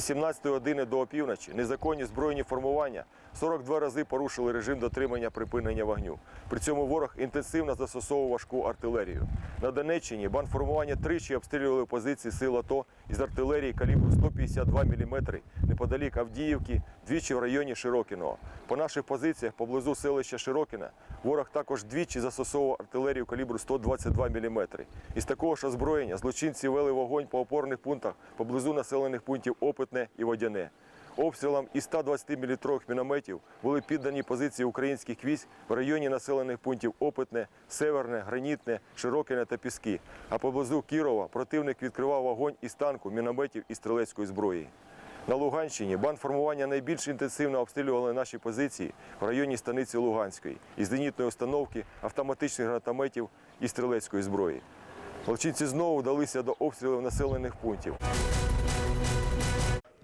18 години до опівночі незаконні збройні формування 42 рази порушили режим дотримання припинення вогню. При цьому ворог інтенсивно застосовував важку артилерію. На Донеччині бандформування тричі обстрілювали позиції сил АТО із артилерії калібру 152 мм неподалік Авдіївки, двічі в районі Широкіного. По наших позиціях поблизу селища Широкіна ворог також двічі застосовував артилерію калібру 122 мм. Із такого ж озброєння злочинці вели вогонь по опорних пунктах поблизу населених пунктів Опитне і Водяне. Обстрілам із 120 мм мінометів були піддані позиції українських військ в районі населених пунктів Опитне, Северне, Гранітне, Широкине та Піски. А поблизу Кірова противник відкривав вогонь із танку, мінометів і стрілецької зброї. На Луганщині бандформування найбільш інтенсивно обстрілювали наші позиції в районі станиці Луганської із зенітної установки, автоматичних гранатометів і стрілецької зброї. Злочинці знову вдалися до обстрілів населених пунктів.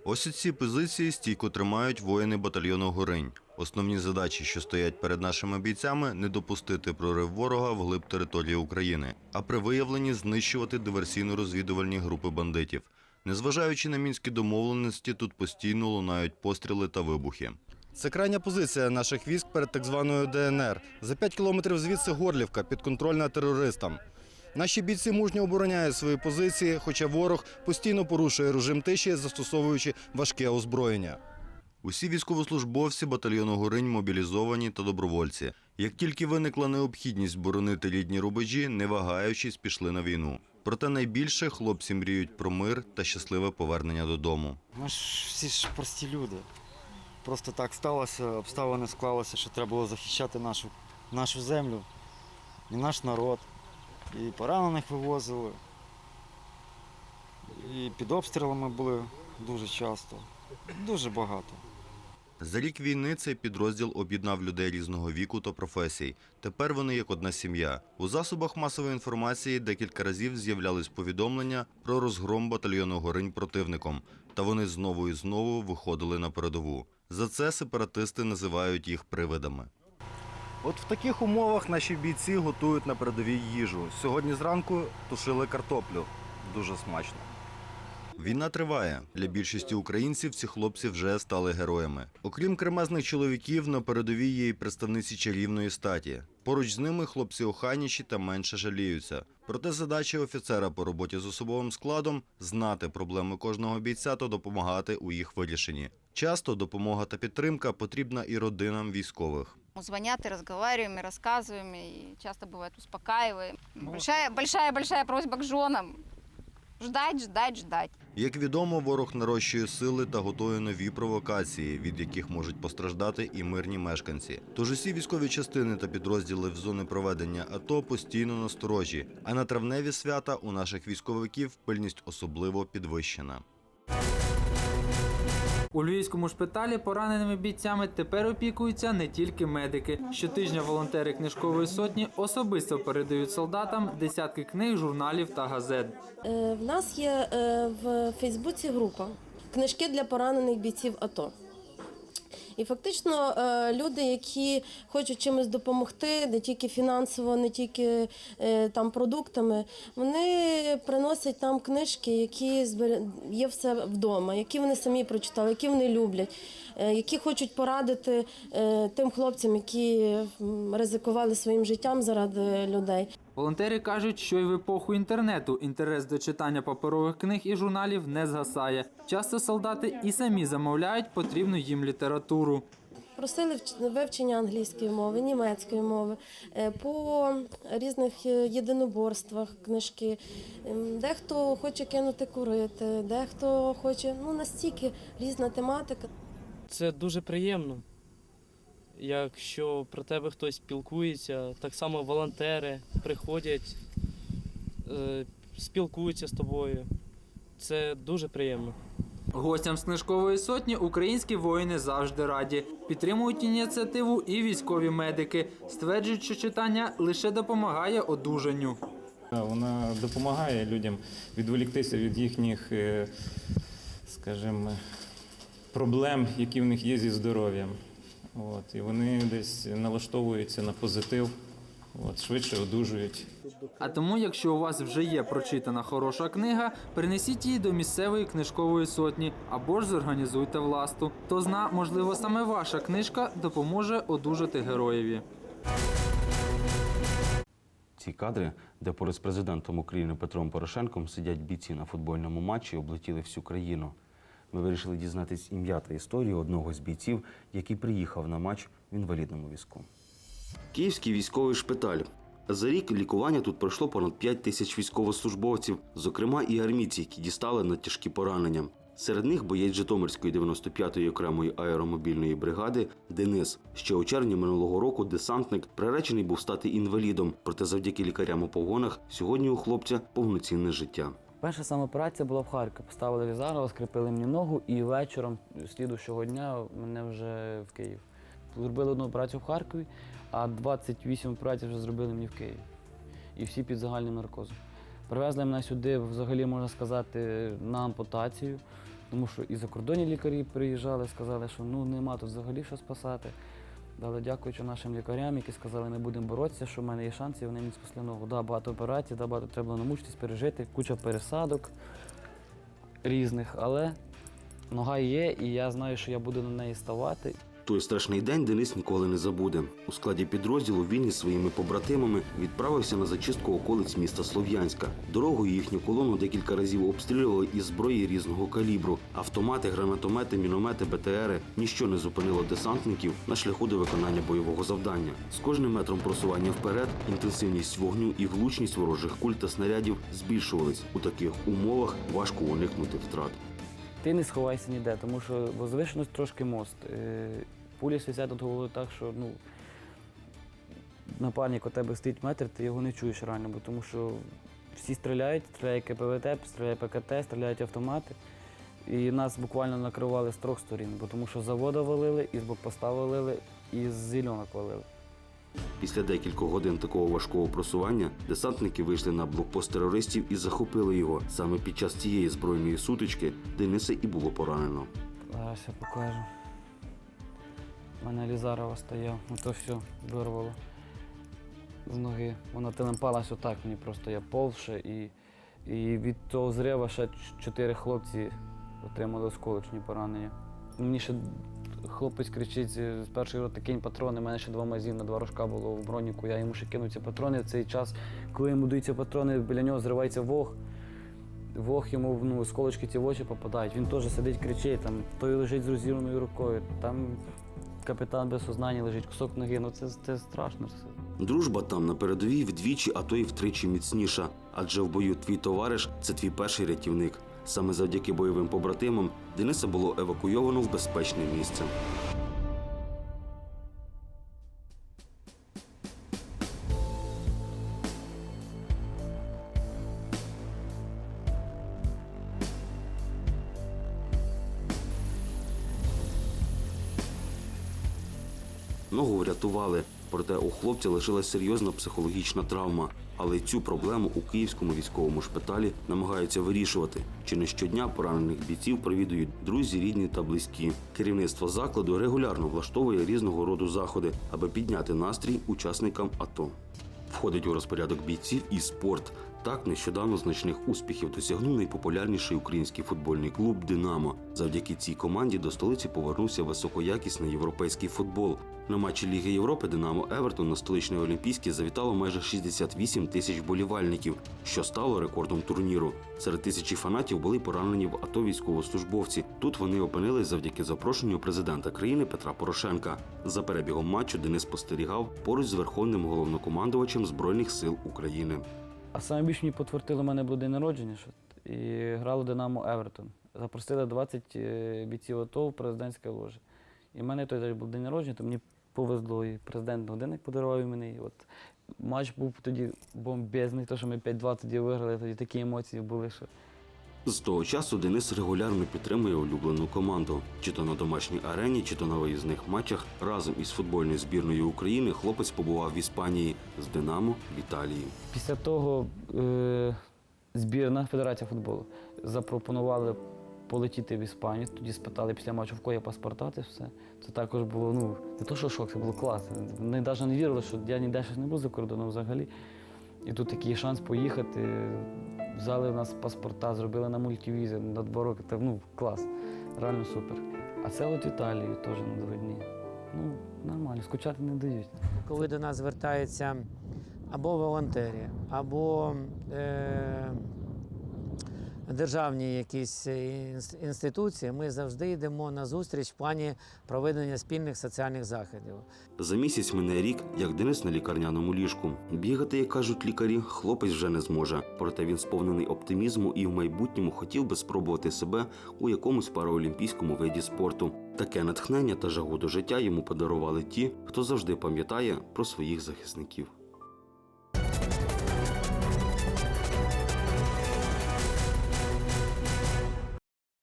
Ось ці позиції стійко тримають воїни батальйону Горинь. Основні задачі, що стоять перед нашими бійцями, не допустити прорив ворога вглиб території України, а при виявленні знищувати диверсійно-розвідувальні групи бандитів. Незважаючи на мінські домовленості, тут постійно лунають постріли та вибухи. Це крайня позиція наших військ перед так званою ДНР. За 5 кілометрів звідси Горлівка, підконтрольна терористам. Наші бійці мужньо обороняють свої позиції, хоча ворог постійно порушує режим тиші, застосовуючи важке озброєння. Усі військовослужбовці батальйону Горинь мобілізовані та добровольці. Як тільки виникла необхідність боронити рідні рубежі, не вагаючись, пішли на війну. Проте найбільше хлопці мріють про мир та щасливе повернення додому. Ми ж всі ж прості люди. Просто так сталося, обставини склалися, що треба було захищати нашу, нашу землю і наш народ. І поранених вивозили. І під обстрілами були дуже часто. Дуже багато. За рік війни цей підрозділ об'єднав людей різного віку та професій. Тепер вони як одна сім'я. У засобах масової інформації декілька разів з'являлись повідомлення про розгром батальйону Горинь противником, та вони знову і знову виходили на передову. За це сепаратисти називають їх привидами. От в таких умовах наші бійці готують на передовій їжу. Сьогодні зранку тушили картоплю. Дуже смачно. Війна триває. Для більшості українців ці хлопці вже стали героями. Окрім кремезних чоловіків, на передовій є і представниці чарівної статі. Поруч з ними хлопці охайніші та менше жаліються. Проте задача офіцера по роботі з особовим складом знати проблеми кожного бійця та допомагати у їх вирішенні. Часто допомога та підтримка потрібна і родинам військових. Звонят и разговариваем, и рассказываем, и часто бывает успокаиваем. Большая, большая, большая просьба к женам. Ждать, ждать, ждать. Як відомо, ворог нарощує сили та готує нові провокації, від яких можуть постраждати і мирні мешканці. Тож усі військові частини та підрозділи в зони проведення АТО постійно насторожі. А на травневі свята у наших військовиків пильність особливо підвищена. У львівському шпиталі пораненими бійцями тепер опікуються не тільки медики. Щотижня волонтери книжкової сотні особисто передають солдатам десятки книг, журналів та газет. Е, В нас є е, в Фейсбуці група книжки для поранених бійців АТО. І фактично е, люди, які хочуть чимось допомогти, не тільки фінансово, не тільки е, там продуктами, вони приносять нам книжки, які є все вдома, які вони самі прочитали, які вони люблять, е, які хочуть порадити тим хлопцям, які ризикували своїм життям заради людей. Волонтери кажуть, що й в епоху інтернету інтерес до читання паперових книг і журналів не згасає. Часто солдати і самі замовляють потрібну їм літературу. Просили вч- вивчення англійської мови, німецької мови, е, по різних е, єдиноборствах книжки. Ем, Дехто хоче кинути курити, дехто хоче, ну настільки різна тематика. Це дуже приємно. Якщо про тебе хтось спілкується, так само волонтери приходять, е, спілкуються з тобою. Це дуже приємно. Гостям з книжкової сотні українські воїни завжди раді. Підтримують ініціативу і військові медики. Стверджують, що читання лише допомагає одужанню. Вона допомагає людям відволіктися від їхніх, е, скажімо, проблем, які в них є зі здоров'ям. От, і вони десь налаштовуються на позитив. от, швидше одужують. А тому, якщо у вас вже є прочитана хороша книга, принесіть її до місцевої книжкової сотні або ж зорганізуйте власту. То зна, можливо, саме ваша книжка допоможе одужати героєві. Ці кадри, де поруч з президентом України Петром Порошенком сидять бійці на футбольному матчі, облетіли всю країну. Ми вирішили дізнатись ім'я та історію одного з бійців, який приїхав на матч в інвалідному візку. Київський військовий шпиталь. За рік лікування тут пройшло понад 5 тисяч військовослужбовців, зокрема і армійці, які дістали на тяжкі поранення. Серед них боєць Житомирської 95-ї окремої аеромобільної бригади Денис. Ще у червні минулого року десантник приречений був стати інвалідом, проте завдяки лікарям у погонах сьогодні у хлопця повноцінне життя. Перша сама операція була в Харкові. Поставили візара, скріпили мені ногу, і вечором слідущого дня мене вже в Київ. Зробили одну операцію в Харкові, а 28 операцій вже зробили мені в Києві. І всі під загальним наркозом. Привезли мене сюди, взагалі, можна сказати, на ампутацію, тому що і закордонні лікарі приїжджали, сказали, що ну нема тут взагалі що спасати. Але дякуючи нашим лікарям, які сказали, ми будемо боротися, що в мене є шанси, вони мені спасли ногу. Да, багато операцій, да, багато треба намучитись, пережити, куча пересадок різних, але нога є, і я знаю, що я буду на неї ставати. Той страшний день Денис ніколи не забуде. У складі підрозділу він із своїми побратимами відправився на зачистку околиць міста Слов'янська. Дорогою їхню колону декілька разів обстрілювали із зброї різного калібру. Автомати, гранатомети, міномети, БТРи ніщо не зупинило десантників на шляху до виконання бойового завдання. З кожним метром просування вперед інтенсивність вогню і влучність ворожих куль та снарядів збільшувались. У таких умовах важко уникнути втрат. Ти не сховайся ніде, тому що возвишеність трошки мост. Е, Пулі свисять над головою так, що ну, напарник у тебе стоїть метр, ти його не чуєш реально, бо тому що всі стріляють, стріляє КПВТ, стріляє ПКТ, стріляють автомати. І нас буквально накривали з трьох сторін, бо тому що завода валили, і з блокпоста валили, і з зеленок валили. Після декількох годин такого важкого просування десантники вийшли на блокпост терористів і захопили його. Саме під час цієї збройної сутички Дениса і було поранено. Зараз я покажу. У мене Лізарова стояв, ну то все вирвало з ноги. Вона телемпалась отак, мені просто я повше і, і від того зрива ще чотири хлопці отримали осколочні поранення. Мені ще хлопець кричить з першої роти кинь патрони, у мене ще два магазини на два рожка було в броніку. Я йому ще кинув ці патрони. В цей час, коли йому дають ці патрони, біля нього зривається вог. Вог йому ну, осколочки ці в очі попадають. Він теж сидить, кричить, там той лежить з розірваною рукою, там капітан без сознання лежить, кусок ноги. Ну це, це страшно. Дружба там на передовій вдвічі, а то й втричі міцніша. Адже в бою твій товариш це твій перший рятівник. Саме завдяки бойовим побратимам Дениса було евакуйовано в безпечне місце. Ногу врятували, проте у хлопця лишилась серйозна психологічна травма. Але цю проблему у київському військовому шпиталі намагаються вирішувати. Чи не щодня поранених бійців провідують друзі, рідні та близькі. Керівництво закладу регулярно влаштовує різного роду заходи, аби підняти настрій учасникам АТО. Входить у розпорядок бійців і спорт. Так нещодавно значних успіхів досягнув найпопулярніший український футбольний клуб Динамо. Завдяки цій команді до столиці повернувся високоякісний європейський футбол. На матчі Ліги Європи Динамо Евертон на столичний Олімпійський завітало майже 68 тисяч болівальників, що стало рекордом турніру. Серед тисячі фанатів були поранені в АТО військовослужбовці. Тут вони опинились завдяки запрошенню президента країни Петра Порошенка. За перебігом матчу Денис спостерігав поруч з верховним головнокомандувачем Збройних сил України. А саме більше мені потвердило, у мене був день народження, що і грало Динамо Евертон. Запросили 20 е, бійців АТО в президентське ложе. І в мене той був день народження, то мені повезло, і президент годинник подарував мені. І от матч був тоді бомбезний, то що ми 5-2 тоді виграли, тоді такі емоції були, що З того часу Денис регулярно підтримує улюблену команду. Чи то на домашній арені, чи то на виїзних матчах. Разом із футбольною збірною України хлопець побував в Іспанії з Динамо в Італії. Після того е, збірна Федерація футболу запропонували полетіти в Іспанію. Тоді спитали після матчу, в кого паспорта, це все. Це також було, ну, не то, що шок, це було класно. Вони навіть не вірили, що я ніде щось не був за кордоном взагалі. І тут такий шанс поїхати. Взяли в нас паспорта, зробили на мультивізі на два роки. Та, ну, клас, реально супер. А це от Італію теж на два дні. Ну, нормально, скучати не дають. коли до нас звертаються або волонтери, або е, державні якісь інституції, ми завжди йдемо на зустріч в плані проведення спільних соціальних заходів. За місяць мине рік, як Денис на лікарняному ліжку. Бігати, як кажуть лікарі, хлопець вже не зможе. Проте він сповнений оптимізму і в майбутньому хотів би спробувати себе у якомусь параолімпійському виді спорту. Таке натхнення та жагу до життя йому подарували ті, хто завжди пам'ятає про своїх захисників.